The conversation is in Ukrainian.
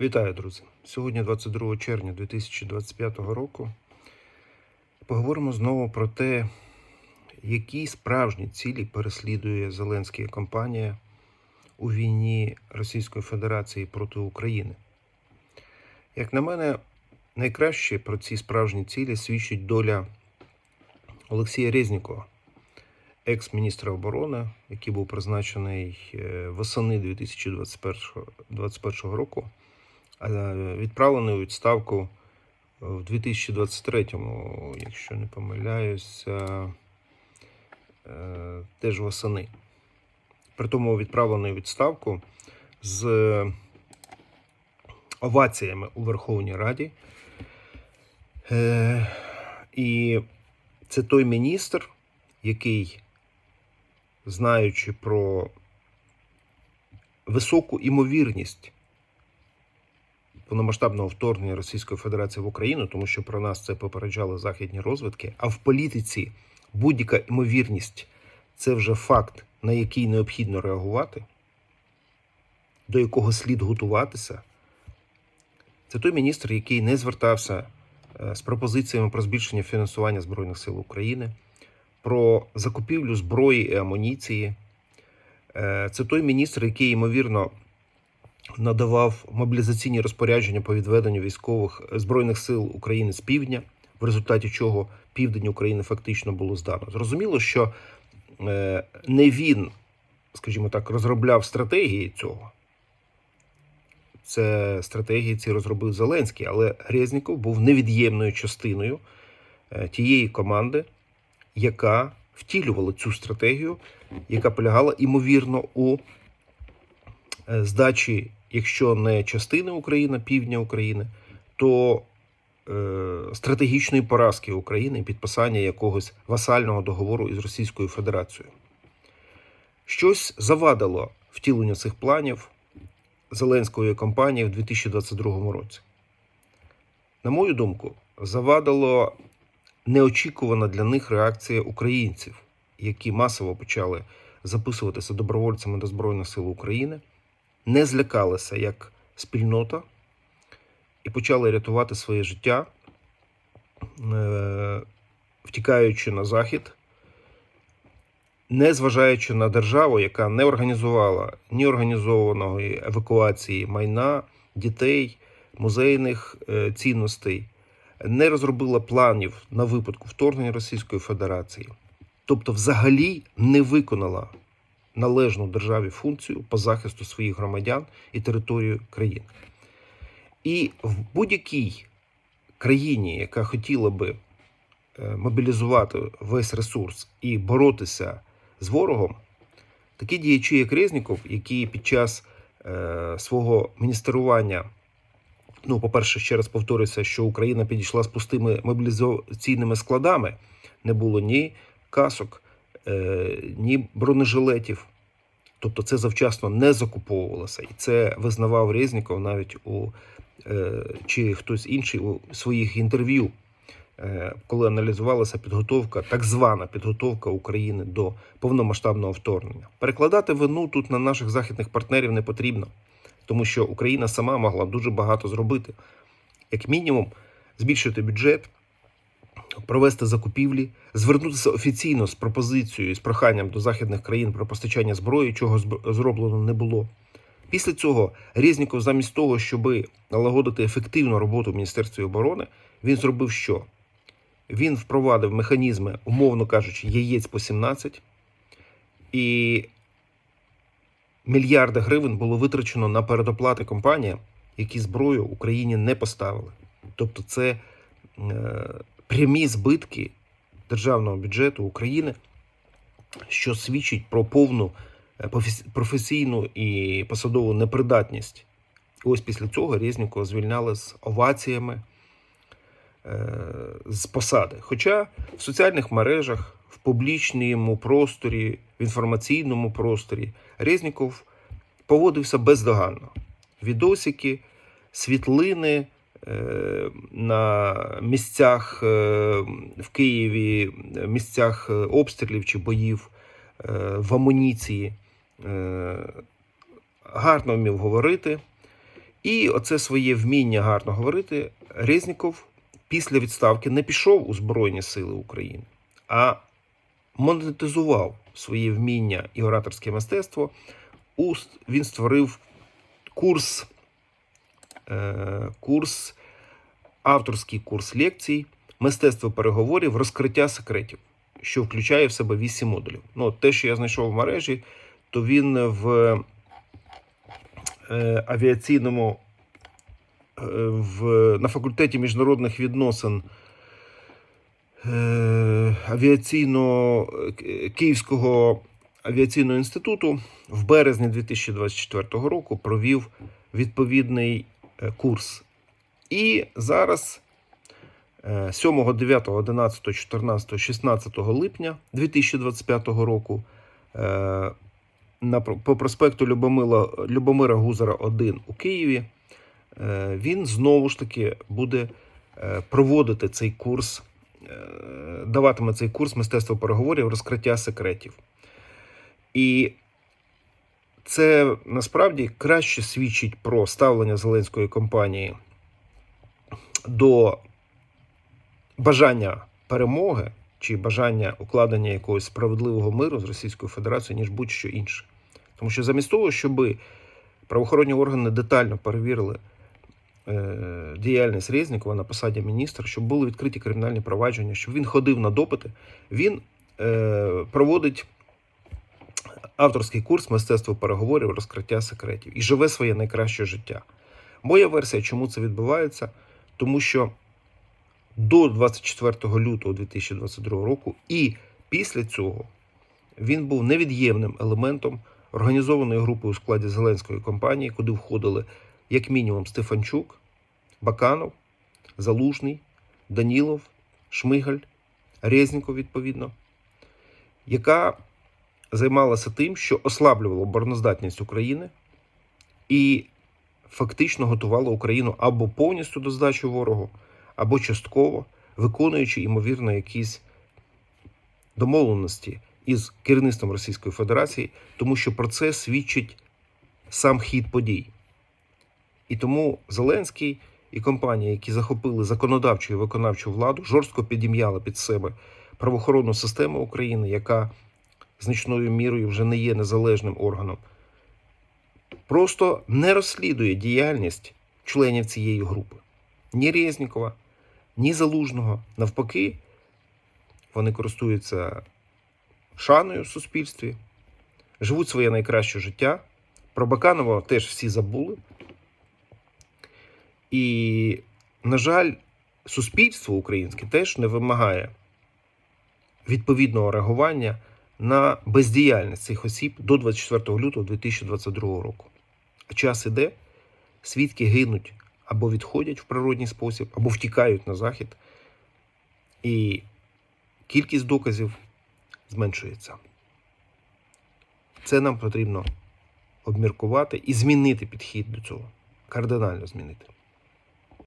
Вітаю, друзі! Сьогодні, 22 червня 2025 року, поговоримо знову про те, які справжні цілі переслідує Зеленська компанія у війні Російської Федерації проти України. Як на мене, найкраще про ці справжні цілі свідчить доля Олексія Резнікова, екс-міністра оборони, який був призначений е, восени 2021 2021 року відправлений у відставку в 2023-му, якщо не помиляюся, е, теж восени. При тому відправлений у відставку з оваціями у Верховній Раді. Е, І це той міністр, який, знаючи про високу імовірність повномасштабного вторгнення Російської Федерації в Україну, тому що про нас це попереджали західні розвідки. А в політиці будь-яка імовірність це вже факт, на який необхідно реагувати, до якого слід готуватися. Це той міністр, який не звертався е, з пропозиціями про збільшення фінансування Збройних сил України, про закупівлю зброї і амуніції. Е, Це той міністр, який, ймовірно, надавав мобілізаційні розпорядження по відведенню військових збройних сил України з півдня, в результаті чого південь України фактично було здано. Зрозуміло, що е, не він, скажімо так, розробляв стратегії цього. Це стратегії ці розробив Зеленський, але Грезніков був невід'ємною частиною е, тієї команди, яка втілювала цю стратегію, яка полягала ймовірно у е, здачі, якщо не частини України, півдня України, то е, стратегічної поразки України і підписання якогось васального договору із Російською Федерацією. Щось завадило втіленню цих планів Зеленської кампанії в 2022 році. На мою думку, завадило неочікувана для них реакція українців, які масово почали записуватися добровольцями до Збройних сил України, не злякалися як спільнота і почали рятувати своє життя, е, втікаючи на захід, не зважаючи на державу, яка не організувала ні організованої евакуації майна, дітей, музейних е, цінностей, не розробила планів на випадку вторгнення Російської Федерації, тобто, взагалі не виконала належну державі функцію по захисту своїх громадян і території країни. І в будь-якій країні, яка хотіла би е, мобілізувати весь ресурс і боротися з ворогом, такі діячі, як Резніков, які під час е, свого міністерування, ну, по-перше, ще раз повторюся, що Україна підійшла з пустими мобілізаційними складами, не було ні касок, ні бронежилетів. Тобто це завчасно не закуповувалося. І це визнавав Резніков навіть у е, чи хтось інший у своїх інтерв'ю, е, коли аналізувалася підготовка, так звана підготовка України до повномасштабного вторгнення. Перекладати вину тут на наших західних партнерів не потрібно, тому що Україна сама могла дуже багато зробити. Як мінімум, збільшити бюджет, провести закупівлі, звернутися офіційно з пропозицією з проханням до західних країн про постачання зброї, чого зроблено не було. Після цього Резніков, замість того, щоб налагодити ефективну роботу в Міністерстві оборони, він зробив що? Він впровадив механізми, умовно кажучи, яєць по 17, і мільярди гривень було витрачено на передоплати компаніям, які зброю Україні не поставили. Тобто, це е, прямі збитки державного бюджету України, що свідчить про повну е, професійну і посадову непридатність. І ось після цього Резнікова звільняли з оваціями е, з посади. Хоча в соціальних мережах, в публічному просторі, в інформаційному просторі Резніков поводився бездоганно. Відосики, світлини на місцях е, в Києві, е, місцях е, обстрілів чи боїв е, в амуніції. Е, гарно вмів говорити І оце своє вміння гарно говорити. Резніков після відставки не пішов у Збройні Сили України, а монетизував своє вміння і ораторське мистецтво. Він створив курс, е, курс, авторський курс лекцій, мистецтво переговорів, розкриття секретів, що включає в себе вісім модулів. Ну, те, що я знайшов в мережі, то він в е, авіаційному е, в, на факультеті міжнародних відносин е, авіаційно Ки- Київського авіаційного інституту в березні 2024 року провів відповідний е, курс. І зараз е, 7, 9, 11, 14, 16 липня 2025 року е, по проспекту Любомила, Любомира Гузара 1 у Києві е, він знову ж таки буде е, проводити цей курс, е, даватиме цей курс мистецтво переговорів, розкриття секретів. І це насправді краще свідчить про ставлення Зеленської компанії до бажання перемоги чи бажання укладення якогось справедливого миру з Російською Федерацією, ніж будь-що інше. Тому що замість того, щоб правоохоронні органи детально перевірили е, діяльність Резнікова на посаді міністра, щоб були відкриті кримінальні провадження, щоб він ходив на допити, він е, проводить авторський курс мистецтво переговорів, розкриття секретів і живе своє найкраще життя. Моя версія, чому це відбувається, тому що до 24 лютого 2022 року і після цього він був невід'ємним елементом організованої групи у складі Зеленської компанії, куди входили як мінімум Стефанчук, Баканов, Залужний, Данілов, Шмигаль, Резніков, відповідно, яка займалася тим, що ослаблювала обороноздатність України і фактично готувала Україну або повністю до здачі ворогу, або частково виконуючи, ймовірно, якісь домовленості із керівництвом Російської Федерації, тому що про це свідчить сам хід подій. І тому Зеленський і компанії, які захопили законодавчу і виконавчу владу, жорстко підім'яли під себе правоохоронну систему України, яка значною мірою вже не є незалежним органом, просто не розслідує діяльність членів цієї групи. Ні Резнікова, ні Залужного. Навпаки, вони користуються шаною в суспільстві, живуть своє найкраще життя. Про Баканова теж всі забули. І, на жаль, суспільство українське теж не вимагає відповідного реагування на бездіяльність цих осіб до 24 лютого 2022 року. А час іде, свідки гинуть або відходять в природній спосіб, або втікають на захід, і кількість доказів зменшується. Це нам потрібно обміркувати і змінити підхід до цього, кардинально змінити.